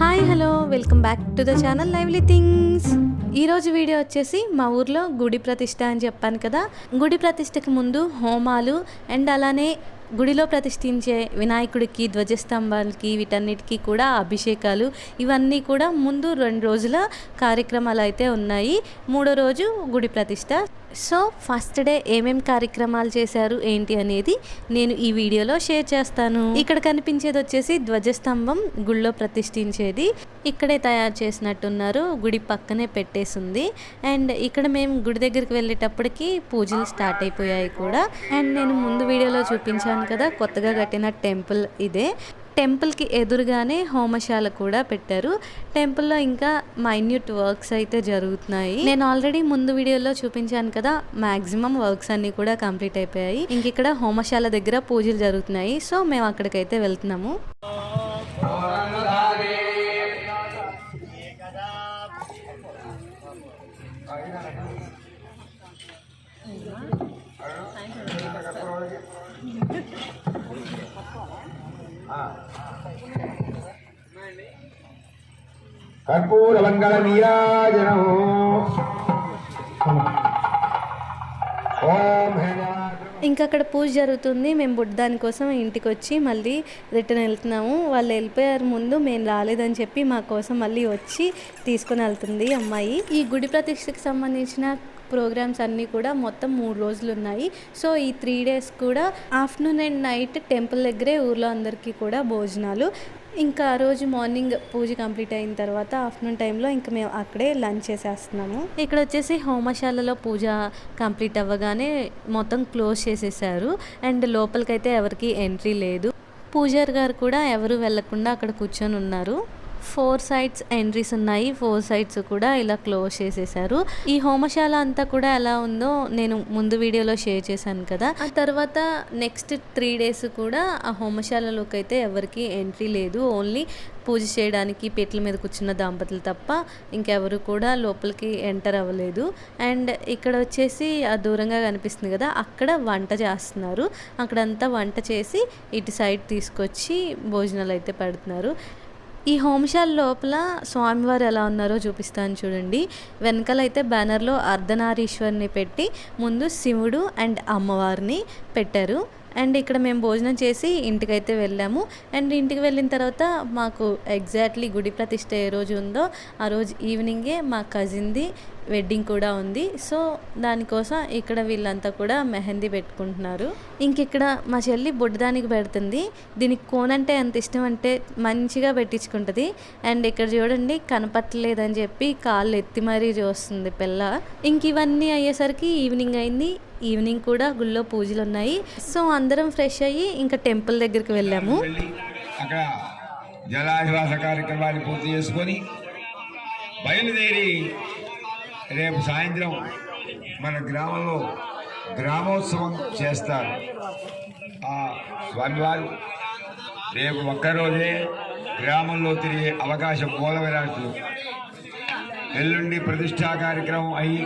Hi hello welcome back to the channel lively things. ఈరోజు video వచ్చేసి మా ఊర్లో గుడి ప్రతిష్ట అని చెప్పాను కదా. గుడి ప్రతిష్టకి ముందు హోమాలు అండ్ అలానే గుడిలో ప్రతిష్ఠించే వినాయకుడికి ధ్వజస్తంభాలకి వీటన్నిటికీ కూడా అభిషేకాలు. ఇవన్నీ కూడా ముందు రెండు రోజుల కార్యక్రమాలు అయితే ఉన్నాయి. మూడో రోజు గుడి ప్రతిష్ట. సో ఫస్ట్ డే ఏమేం కార్యక్రమాలు చేశారు ఏంటి అనేది నేను ఈ వీడియోలో షేర్ చేస్తాను. ఇక్కడ కనిపించేది వచ్చేసి ధ్వజస్తంభం గుళ్ళో ప్రతిష్ఠించేది. ఇక్కడే తయారు చేసినట్టున్నారు గుడి పక్కనే పెట్టేసింది. అండ్ ఇక్కడ మేము గుడి దగ్గరికి వెళ్ళేటప్పటికి పూజలు స్టార్ట్ అయిపోయాయి కూడా. అండ్ నేను ముందు వీడియోలో చూపించాను కదా కొత్తగా కట్టిన టెంపుల్ ఇదే. టెంపుల్కి ఎదురుగానే హోమశాల కూడా పెట్టారు. టెంపుల్లో ఇంకా మైన్యూట్ వర్క్స్ అయితే జరుగుతున్నాయి. నేను ఆల్రెడీ ముందు వీడియోలో చూపించాను కదా మ్యాక్సిమం వర్క్స్ అన్నీ కూడా కంప్లీట్ అయిపోయాయి. ఇంక ఇక్కడ హోమశాల దగ్గర పూజలు జరుగుతున్నాయి. సో మేము అక్కడికైతే వెళ్తున్నాము. కర్పూరమంగళ నీరాజనం ఓం హేమాద్రి ఇంకా అక్కడ పూజ జరుగుతుంది. మేము బుడ్డాని కోసం ఇంటికి వచ్చి మళ్ళీ రిటర్న్ వెళ్తున్నాము. వాళ్ళు వెళ్ళిపోయారు ముందు మేము రాలేదని చెప్పి మా కోసం మళ్ళీ వచ్చి తీసుకొని వెళ్తుంది అమ్మాయి. ఈ గుడి ప్రతిష్టకి సంబంధించిన ప్రోగ్రామ్స్ అన్నీ కూడా మొత్తం మూడు రోజులు ఉన్నాయి. సో ఈ త్రీ డేస్ కూడా ఆఫ్టర్నూన్ అండ్ నైట్ టెంపుల్ దగ్గరే ఊర్లో అందరికీ కూడా భోజనాలు. ఇంకా ఆ రోజు మార్నింగ్ పూజ కంప్లీట్ అయిన తర్వాత ఆఫ్టర్నూన్ టైంలో ఇంకా మేము అక్కడే లంచ్ చేసేస్తున్నాము. ఇక్కడ వచ్చేసి హోమశాలలో పూజ కంప్లీట్ అవ్వగానే మొత్తం క్లోజ్ చేసేసారు. అండ్ లోపలికైతే ఎవరికి ఎంట్రీ లేదు. పూజారి గారు కూడా ఎవరు వెళ్ళకుండా అక్కడ కూర్చొని ఉన్నారు. ఫోర్ సైడ్స్ ఎంట్రీస్ ఉన్నాయి. ఫోర్ సైడ్స్ కూడా ఇలా క్లోజ్ చేసేసారు. ఈ హోమశాల అంతా కూడా ఎలా ఉందో నేను ముందు వీడియోలో షేర్ చేశాను కదా. ఆ తర్వాత నెక్స్ట్ త్రీ డేస్ కూడా ఆ హోమశాలలోకి అయితే ఎవరికి ఎంట్రీ లేదు. ఓన్లీ పూజ చేయడానికి పీటల మీద కూర్చున్న దంపతులు తప్ప ఇంకెవరు కూడా లోపలికి ఎంటర్ అవ్వలేదు. అండ్ ఇక్కడ వచ్చేసి ఆ దూరంగా కనిపిస్తుంది కదా అక్కడ వంట చేస్తున్నారు. అక్కడంతా వంట చేసి ఇటు సైడ్ తీసుకొచ్చి భోజనాలు అయితే పెడుతున్నారు. ఈ హోమశాల లోపల స్వామివారు ఎలా ఉన్నారో చూపిస్తాను చూడండి. వెనకాల అయితే బ్యానర్లో అర్ధనారీశ్వరిని పెట్టి ముందు శివుడు అండ్ అమ్మవారిని పెట్టారు. అండ్ ఇక్కడ మేము భోజనం చేసి ఇంటికైతే వెళ్ళాము. అండ్ ఇంటికి వెళ్ళిన తర్వాత మాకు ఎగ్జాక్ట్లీ గుడి ప్రతిష్ట ఏ రోజు ఉందో ఆ రోజు ఈవినింగే మా కజిన్ది వెడ్డింగ్ కూడా ఉంది. సో దానికోసం ఇక్కడ వీళ్ళంతా కూడా మెహందీ పెట్టుకుంటున్నారు. ఇంకిక్కడ మా చెల్లి బుడ్డదానికి పెడుతుంది. దీనికి కోన్ అంటే ఎంత ఇష్టం అంటే మంచిగా పెట్టించుకుంటుంది. అండ్ ఇక్కడ చూడండి కనపట్టలేదని చెప్పి కాళ్ళు ఎత్తి మరీ చూస్తుంది పిల్ల. ఇంక ఇవన్నీ అయ్యేసరికి ఈవినింగ్ అయింది. ఈవినింగ్ కూడా గుళ్ళో పూజలు ఉన్నాయి సో అందరం ఫ్రెష్ అయ్యి ఇంకా టెంపుల్ దగ్గరికి వెళ్ళాము. అక్కడ జలాధివాస కార్యక్రమాన్ని పూర్తి చేసుకొని బయలుదేరి రేపు సాయంత్రం మన గ్రామంలో గ్రామోత్సవం చేస్తారు. ఆ స్వామివారు రేపు ఒక్కరోజే గ్రామంలో తిరిగే అవకాశం మూలవిరాట్లు ఎల్లుండి ప్రతిష్టా కార్యక్రమం అయి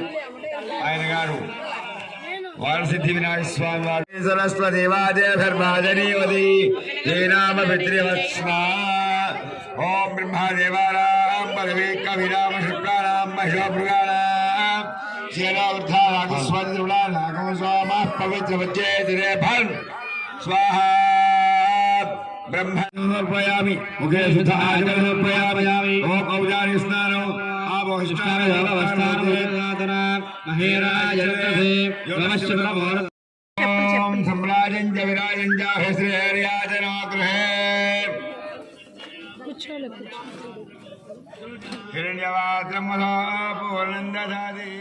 ఆయన గారు వారసిద్ధి వినాయక స్వామి వారి సరస్వదేవాదేవధర్మాజనీవది జయనామ పితృవత్స్నా ఓం బ్రహ్మదేవారాం పదవీ కవిరామ శుక్లానాం మహిళామృగాణాం శీలావృద్ధానాగస్వరుణానాగమ స్వామ పవిత్ర వచ్చే భన్ స్వాహా బ్రహ్మోపయామి ముఖే సుధాజనోపయామి స్నానం ఓం సమ్రాజం చ విరాజం చ హేశ్రీహర్యాజనాగృహే హిరణ్యవాద్రమలో పూర్ణందదాది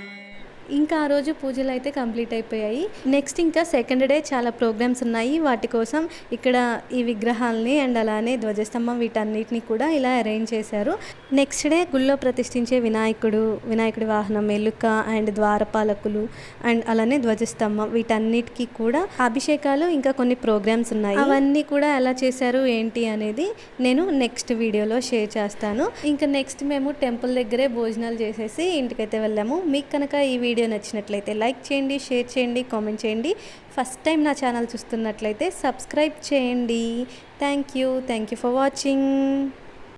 ఇంకా ఆ రోజు పూజలు అయితే కంప్లీట్ అయిపోయాయి. నెక్స్ట్ ఇంకా సెకండ్ డే చాలా ప్రోగ్రామ్స్ ఉన్నాయి. వాటి కోసం ఇక్కడ ఈ విగ్రహాలని అండ్ అలానే ధ్వజస్తంభం వీటన్నిటిని కూడా ఇలా అరేంజ్ చేశారు. నెక్స్ట్ డే గుళ్ళో ప్రతిష్ఠించే వినాయకుడు వినాయకుడి వాహనం ఎలుక అండ్ ద్వారపాలకులు అండ్ అలానే ధ్వజస్తంభం వీటన్నిటికీ కూడా అభిషేకాలు ఇంకా కొన్ని ప్రోగ్రామ్స్ ఉన్నాయి. అవన్నీ కూడా ఎలా చేశారు ఏంటి అనేది నేను నెక్స్ట్ వీడియోలో షేర్ చేస్తాను. ఇంకా నెక్స్ట్ మేము టెంపుల్ దగ్గరే భోజనాలు చేసేసి ఇంటికైతే వెళ్ళాము. మీకు కనుక ఈ వీడియో నచ్చినట్లయితే లైక్ చేయండి షేర్ చేయండి కామెంట్ చేయండి. ఫస్ట్ టైం నా ఛానల్ చూస్తున్నట్లయితే సబ్స్క్రైబ్ చేయండి. Thank you thank you for watching